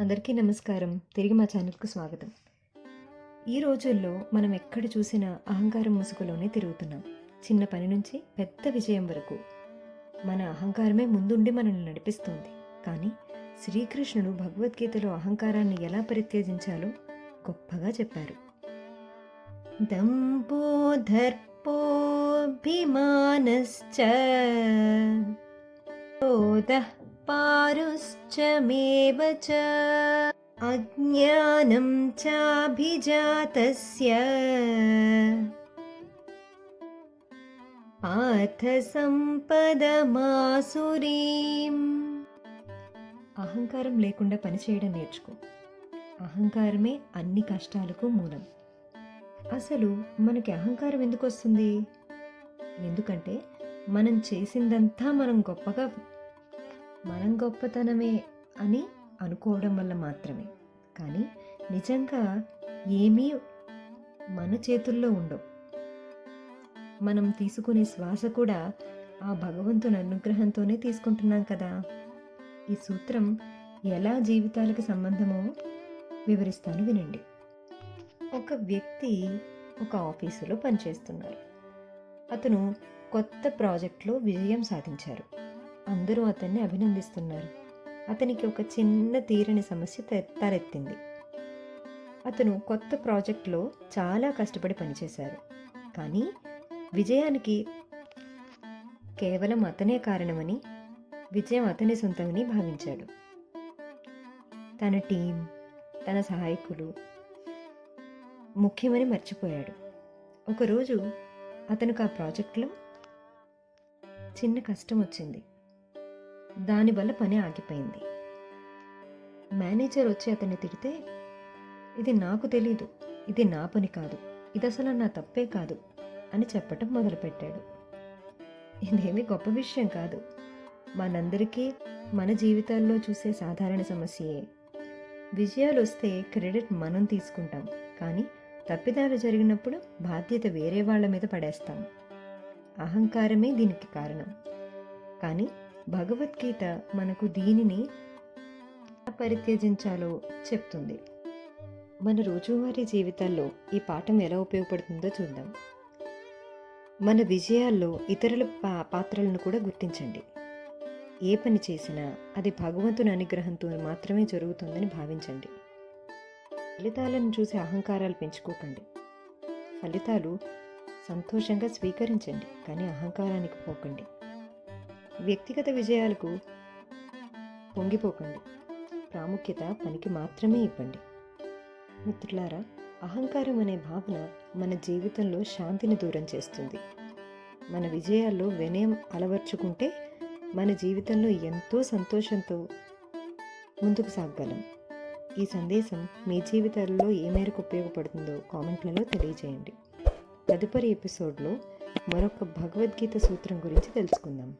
అందరికీ నమస్కారం. తిరిగి మా ఛానల్కు స్వాగతం. ఈ రోజుల్లో మనం ఎక్కడ చూసినా అహంకారం ముసుగులోనే తిరుగుతున్నాం. చిన్న పని నుంచి పెద్ద విజయం వరకు మన అహంకారమే ముందుండి మనల్ని నడిపిస్తుంది. కానీ శ్రీకృష్ణుడు భగవద్గీతలో అహంకారాన్ని ఎలా పరిత్యజించాలో గొప్పగా చెప్పారు. దంపో దర్పోభిమానశ్చ पारुश्चमेव పారుశ్చమేవ చ అజ్ఞానం చాభిజాతస్య అహంకారం లేకుండా పనిచేయడం నేర్చుకో। అహంకారమే అన్ని కష్టాలకు మూలం। అసలు మనకి అహంకారం ఎందుకు వస్తుంది? ఎందుకంటే మనం చేసిందంతా మనం గొప్పగా మనం గొప్పతనమే అని అనుకోవడం వల్ల మాత్రమే. కానీ నిజంగా ఏమీ మన చేతుల్లో ఉండవు. మనం తీసుకునే శ్వాస కూడా ఆ భగవంతుని అనుగ్రహంతోనే తీసుకుంటున్నాం కదా. ఈ సూత్రం ఎలా జీవితాలకు సంబంధమో వివరిస్తాను వినండి. ఒక వ్యక్తి ఒక ఆఫీసులో పనిచేస్తున్నారు. అతను కొత్త ప్రాజెక్ట్లో విజయం సాధించారు. అందరూ అతన్ని అభినందిస్తున్నారు. అతనికి ఒక చిన్న తీరని సమస్య తె- తలెత్తింది అతను కొత్త ప్రాజెక్ట్లో చాలా కష్టపడి పనిచేశారు. కానీ విజయానికి కేవలం అతనే కారణమని విజయం అతని సొంతమని భావించాడు. తన టీం తన సహాయకులు ముఖ్యమని మర్చిపోయాడు. ఒకరోజు అతనికి ఆ ప్రాజెక్ట్లో చిన్న కష్టం వచ్చింది దానివల్ల పని ఆగిపోయింది. మేనేజర్ వచ్చి అతన్ని తిడితే ఇది నాకు తెలీదు ఇది నా పని కాదు ఇది అసలు నా తప్పే కాదు అని చెప్పటం మొదలుపెట్టాడు. ఇదేమి గొప్ప విషయం కాదు. మనందరికీ మన జీవితాల్లో చూసే సాధారణ సమస్యయే విజయాలు వస్తే క్రెడిట్ మనం తీసుకుంటాం కానీ తప్పిదాలు జరిగినప్పుడు బాధ్యత వేరే వాళ్ళ మీద పడేస్తాం. అహంకారమే దీనికి కారణం. కానీ భగవద్గీత మనకు దీనిని ఎలా పరిత్యజించాలో చెప్తుంది. మన రోజువారీ జీవితాల్లో ఈ పాఠం ఎలా ఉపయోగపడుతుందో చూద్దాం. మన విజయాల్లో ఇతరుల పా పాత్రలను కూడా గుర్తించండి. ఏ పని చేసినా అది భగవంతుని అనుగ్రహంతో మాత్రమే జరుగుతుందని భావించండి. ఫలితాలను చూసి అహంకారాలు పెంచుకోకండి. ఫలితాలు సంతోషంగా స్వీకరించండి కానీ అహంకారానికి పోకండి. వ్యక్తిగత విజయాలకు పొంగిపోకండి. ప్రాముఖ్యత పనికి మాత్రమే ఇవ్వండి. మిత్రులారా అహంకారం అనే భావన మన జీవితంలో శాంతిని దూరం చేస్తుంది. మన విజయాల్లో వినయం అలవర్చుకుంటే మన జీవితంలో ఎంతో సంతోషంతో ముందుకు సాగగలం. ఈ సందేశం మీ జీవితాల్లో ఏ మేరకు ఉపయోగపడుతుందో కామెంట్లలో తెలియజేయండి. తదుపరి ఎపిసోడ్లో మరొక భగవద్గీత సూత్రం గురించి తెలుసుకుందాం.